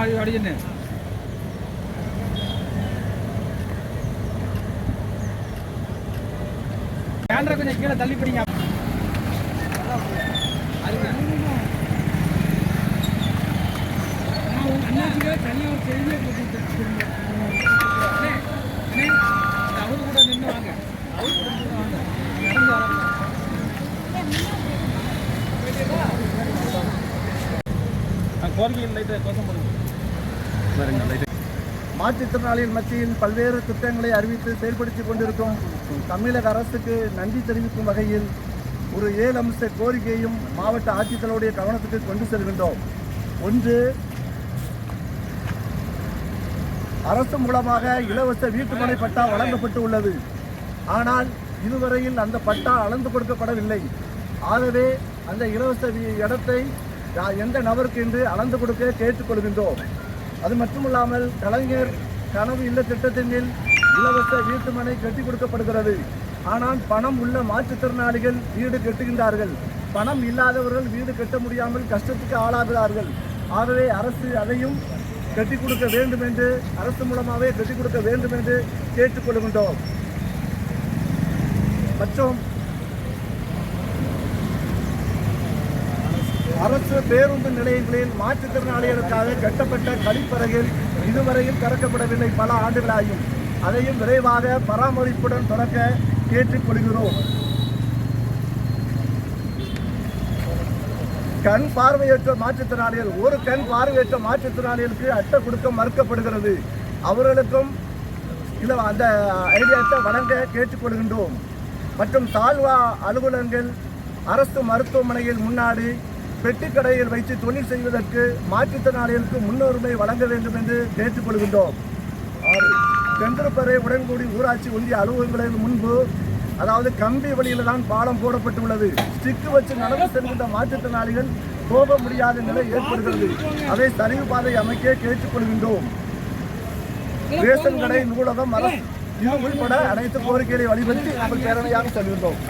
அடி அடிச்சுன்னு கொஞ்சம் கீழே தள்ளி பிடிங்க. தனியாக ஒரு அவரு கூட நின்று வாங்க அவரு கூட நின்று வாங்க நடந்து கோசம் பண்ணுங்க மாற்றுத்திறனாளிகள் மத்தியில் பல்வேறு திட்டங்களை அறிவித்து செயல்படுத்திக் கொண்டிருக்கும் தமிழக அரசுக்கு நன்றி தெரிவிக்கும் வகையில் ஒரு ஏழு அம்ச கோரிக்கையும் மாவட்ட ஆட்சித்தலைவருடைய கவனத்துக்கு கொண்டு செல்கின்றோம். ஒன்று அரசு மூலமாக இலவச வீட்டுமனை பட்டா வழங்கப்பட்டு உள்ளது. ஆனால் இதுவரையில் அந்த பட்டா அளந்து கொடுக்கப்படவில்லை. ஆகவே அந்த இலவச இடத்தை எந்த நபருக்கு என்று அளந்து கொடுக்க கேட்டுக்கொள்கின்றோம் அது மட்டுமல்லாமல் கலைஞர் கனவு இல்ல திட்டத்தின் கீழ் இலவச வீட்டுமனை கட்டி கொடுக்கப்படுகிறது. ஆனால் பணம் உள்ள மாற்றுத்திறனாளிகள் வீடு கட்டுகின்றார்கள். பணம் இல்லாதவர்கள் வீடு கட்ட முடியாமல் கஷ்டத்துக்கு ஆளாகிறார்கள். ஆகவே அரசு அதையும் கட்டி கொடுக்க வேண்டும் என்று அரசு மூலமாகவே கட்டி கொடுக்க வேண்டும் என்று கேட்டுக்கொள்கின்றோம் மற்றும் அரசு பேருந்து நிலையங்களில் மாற்றுத்திறனாளிகளுக்காக கட்டப்பட்ட கழிப்பறைகள் இதுவரையில் திறக்கப்படவில்லை. பல ஆண்டுகளாயும் அதையும் விரைவாக பராமரிப்புடன் திறக்க கேட்டுக்கொள்கிறோம். கண் பார்வையற்ற மாற்றுத்திறனாளிகள் ஒரு கண் பார்வையற்ற மாற்றுத்திறனாளிகளுக்கு அட்டை கொடுக்க மறுக்கப்படுகிறது. அவர்களுக்கும் இல்லை அந்த ஐடியாட்டை வழங்க கேட்டுக்கொள்கின்றோம். மற்றும் தாழ்வா அலுவலகங்கள் அரசு மருத்துவமனையில் முன்னாடி பெட்டிக்கடையில் வைத்து தொழில் செய்வதற்கு மாற்றுத்திறனாளிகளுக்கு முன்னுரிமை வழங்க வேண்டும் என்று கேட்டுக்கொள்கின்றோம். ஆறு செந்திருப்பறை உடன்கூடி ஊராட்சி ஒன்றிய அலுவலகங்களுக்கு முன்பு அதாவது கம்பி வழியில் தான் பாலம் போடப்பட்டுள்ளது. ஸ்டிக்கு வச்சு நடந்து செல்கின்ற மாற்றுத்திறனாளிகள் போக முடியாத நிலை ஏற்படுகிறது. அதை சரிவு பாதை அமைக்க கேட்டுக்கொள்கின்றோம். ரேஷன் கடை நூலகம் அரசு இது உள்பட அனைத்து கோரிக்கைகளை வலியுறுத்தி நாங்கள் பேரணியாக செல்கின்றோம்.